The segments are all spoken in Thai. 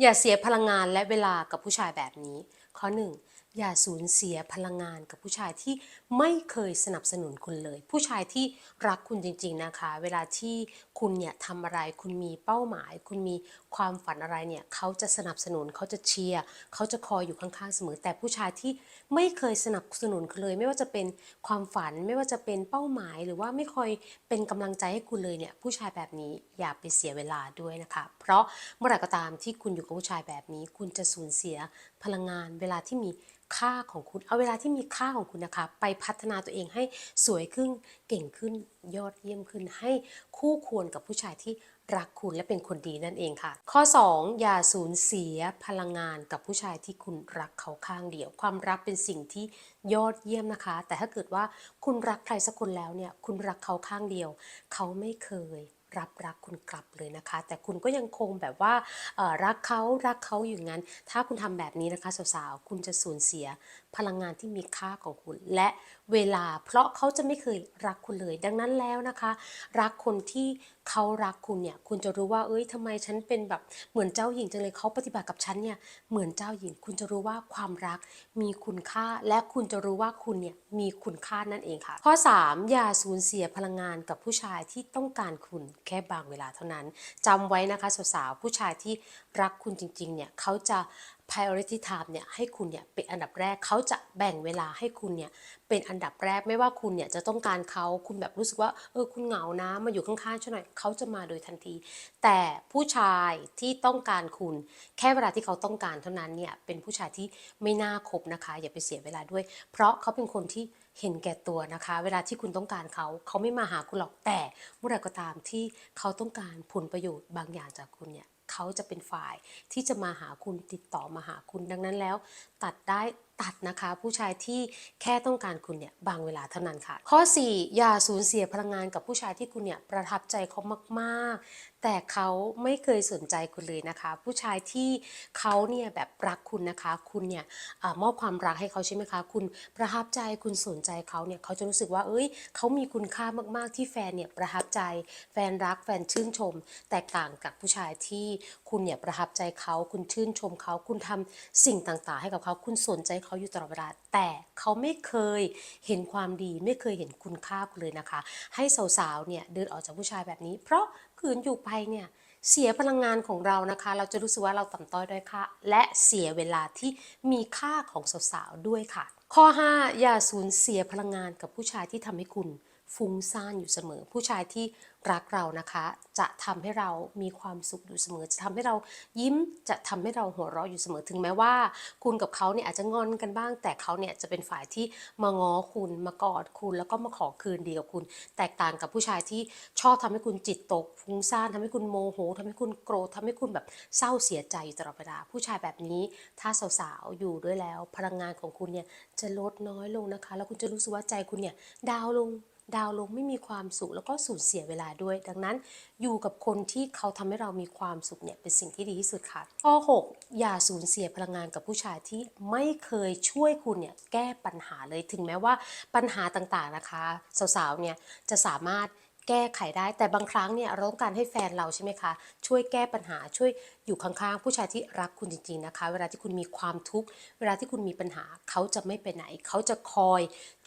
อย่าเสียพลังงานและเวลากับผู้ชายแบบนี้ ข้อหนึ่ง อย่าสูญเสียพลังงานกับผู้ชายที่ไม่เคยสนับสนุนคุณเลย ผู้ชายที่รักคุณจริง ๆนะคะ เวลาที่คุณเนี่ยทำอะไรคุณมีเป้าหมาย คุณมีความฝันอะไรเนี่ยเขาจะสนับสนุนเขาจะเชียร์เขาจะคอยอยู่ข้างๆเสมอ แต่ผู้ชายที่ไม่เคยสนับสนุนคุณเลย ไม่ว่าจะเป็นความฝันไม่ว่าจะเป็นเป้าหมาย หรือว่าไม่คอยเป็นกำลังใจให้คุณเลยเนี่ยผู้ชายแบบนี้อย่าไปเสียเวลาด้วยนะคะ เพราะเมื่อไหร่ก็ตามที่คุณอยู่กับผู้ชายแบบนี้ คุณจะสูญเสียพลังงานเวลาที่มี ค่าของคุณ เอาเวลาที่มีค่าของคุณนะคะ ไปพัฒนาตัวเองให้สวยขึ้น เก่งขึ้น ยอดเยี่ยมขึ้น ให้คู่ควรกับผู้ชายที่รักคุณและเป็นคนดีนั่นเองค่ะ ข้อ 2 อย่าสูญเสียพลังงานกับผู้ชายที่คุณรักเขาข้างเดียว ความรักเป็นสิ่งที่ยอดเยี่ยมนะคะ แต่ถ้าเกิดว่าคุณรักใครสักคนแล้วเนี่ย คุณรักเขาข้างเดียว เขาไม่เคย รับรักคุณกลับเลยนะคะ แต่คุณก็ยังคงแบบว่ารักเขารักเขาอยู่งั้น ถ้าคุณทำแบบนี้นะคะสาวๆคุณจะสูญเสียพลังงานที่มีค่าของคุณ และเวลา เพราะเขาจะไม่เคยรักคุณเลย ดังนั้นแล้วนะคะ รักคนที่เขารักคุณเนี่ยคุณจะรู้ว่าเอ้ยทำไมฉันเป็นแบบเหมือนเจ้าหญิงจังเลยเขาปฏิบัติกับฉันเนี่ยเหมือนเจ้าหญิง คุณจะรู้ว่าความรักมีคุณค่า และคุณจะรู้ว่าคุณเนี่ยมีคุณค่านั่นเองค่ะ ข้อ 3 อย่าสูญเสียพลังงานกับผู้ชายที่ต้องการคุณแค่บางเวลาเท่านั้นจำไว้นะคะสาวๆผู้ชายที่รักคุณจริงๆเนี่ยเขาจะ priority time เนี่ยให้คุณเนี่ยเป็นอันดับแรกเขาจะแบ่งเวลาให้คุณเนี่ยเป็นอันดับแรกไม่ว่าคุณเนี่ยจะต้องการเขาคุณแบบรู้สึกว่าเออคุณเหงานะมาอยู่ข้างๆฉันหน่อยเขาจะมาโดยทันที แต่ผู้ชายที่ต้องการคุณแค่เวลาที่เขาต้องการเท่านั้นเนี่ยเป็นผู้ชายที่ไม่น่าคบนะคะ อย่าไปเสียเวลาด้วย เพราะเขาเป็นคนที่เห็นแก่ตัวนะคะ เวลาที่คุณต้องการเขาเขาไม่มาหาคุณหรอกแต่เมื่อไรก็ตามที่เขาต้องการผลประโยชน์บางอย่างจากคุณเนี่ย เขาจะเป็นฝ่ายที่จะมาหาคุณติดต่อมาหาคุณดังนั้นแล้ว ตัดได้ ตัดนะคะ ผู้ชายที่แค่ต้องการคุณเนี่ยบางเวลาเท่านั้นค่ะ ข้อ 4 อย่าสูญเสียพลังงานกับผู้ชายที่คุณเนี่ยประทับใจเขามากๆ แต่เขาไม่เคยสนใจคุณเลยนะคะ ผู้ชายที่เขาเนี่ยแบบรักคุณนะคะ คุณเนี่ยอมอบความรักให้เขาใช่ไหมคะ คุณประทับใจคุณสนใจเขาเนี่ยเขาจะรู้สึกว่าเอ้ยเขามีคุณค่ามากๆที่แฟนเนี่ยประทับใจแฟนรักแฟนชื่นชม แตกต่างกับผู้ชายที่คุณเนี่ยประทับใจเขาคุณชื่นชมเขาคุณทำสิ่งต่างๆ ให้กับเขาคุณสนใจเขาขาอยู่ตลอดเวลา แต่เขาไม่เคยเห็นความดี ไม่เคยเห็นคุณค่าคุณเลยนะคะ ให้สาวๆเนี่ยเดินออกจากผู้ชายแบบนี้ เพราะขืนอยู่ไปเนี่ยเสียพลังงานของเรานะคะ เราจะรู้สึกว่าเราต่ำต้อยด้อยค่าและเสียเวลาที่มีค่าของสาวๆด้วยค่ะ ข้อ 5 อย่าสูญเสียพลังงานกับผู้ชายที่ทำให้คุณ ฟุ้งซ่านอยู่เสมอ ผู้ชายที่รักเรานะคะ จะทำให้เรามีความสุขอยู่เสมอ จะทำให้เรายิ้มจะทำให้เราหัวเราะอยู่เสมอถึงแม้ว่า คุณกับเขาเนี่ยอาจจะงอนกันบ้าง แต่เขาเนี่ยจะเป็นฝ่ายที่มาง้อคุณมากอดคุณ แล้วก็มาขอคืนดีกับคุณ แตกต่างกับผู้ชายที่ชอบทำให้คุณจิตตก ฟุ้งซ่านทำให้คุณโมโหทำให้คุณโกรธทำให้คุณแบบเศร้าเสียใจอยู่ตลอดเวลาผู้ชายแบบนี้ ถ้าสาวๆอยู่ด้วยแล้ว พลังงานของคุณเนี่ยจะลดน้อยลงนะคะ แล้วคุณจะรู้สึกว่าใจคุณเนี่ยดาวลง ดาวลงไม่มีความสุขแล้วก็สูญเสียเวลาด้วย ดังนั้นอยู่กับคนที่เขาทำให้เรามีความสุขเนี่ยเป็นสิ่งที่ดีที่สุดค่ะ ข้อ 6 อย่าสูญเสียพลังงานกับผู้ชายที่ไม่เคยช่วยคุณเนี่ยแก้ปัญหาเลยถึงแม้ว่าปัญหาต่างๆนะคะ สาวๆเนี่ยจะสามารถแก้ไขได้แต่บางครั้งเนี่ยเราต้องการให้แฟนเราใช่ไหมคะ ช่วยแก้ปัญหาช่วยอยู่ข้างๆ ผู้ชายที่รักคุณจริงๆนะคะ เวลาที่คุณมีความทุกข์เวลาที่คุณมีปัญหาเขาจะไม่ไปไหน เขาจะคอย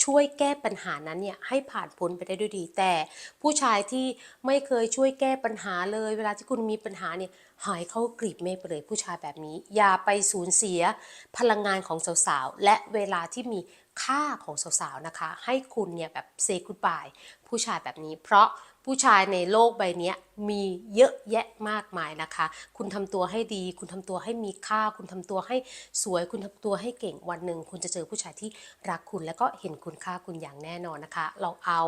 ช่วยแก้ปัญหานั้นเนี่ยให้ผ่านพ้นไปได้ด้วยดี แต่ผู้ชายที่ไม่เคยช่วยแก้ปัญหาเลย เวลาที่คุณมีปัญหาเนี่ยหายเข้ากรีบเมฆไปเลยผู้ชายแบบนี้ อย่าไปสูญเสียพลังงานของสาวๆ และเวลาที่มีค่าของสาวๆนะคะ ให้คุณเนี่ยแบบเซกุดบายผู้ชายแบบนี้ เพราะ ผู้ชายในโลกใบนี้มีเยอะแยะมากมายนะคะ คุณทำตัวให้ดี คุณทำตัวให้มีค่า คุณทำตัวให้สวย คุณทำตัวให้เก่งวันหนึ่งคุณจะเจอผู้ชายที่รักคุณและก็เห็นคุณค่าคุณอย่างแน่นอนนะคะลองเอา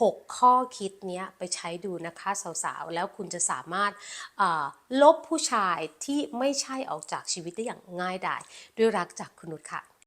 6 ข้อคิดนี้ไปใช้ดูนะคะสาวๆ แล้วคุณจะสามารถลบผู้ชายที่ไม่ใช่ออกจากชีวิตได้อย่างง่ายดายด้วยรักจากคุณนุชค่ะ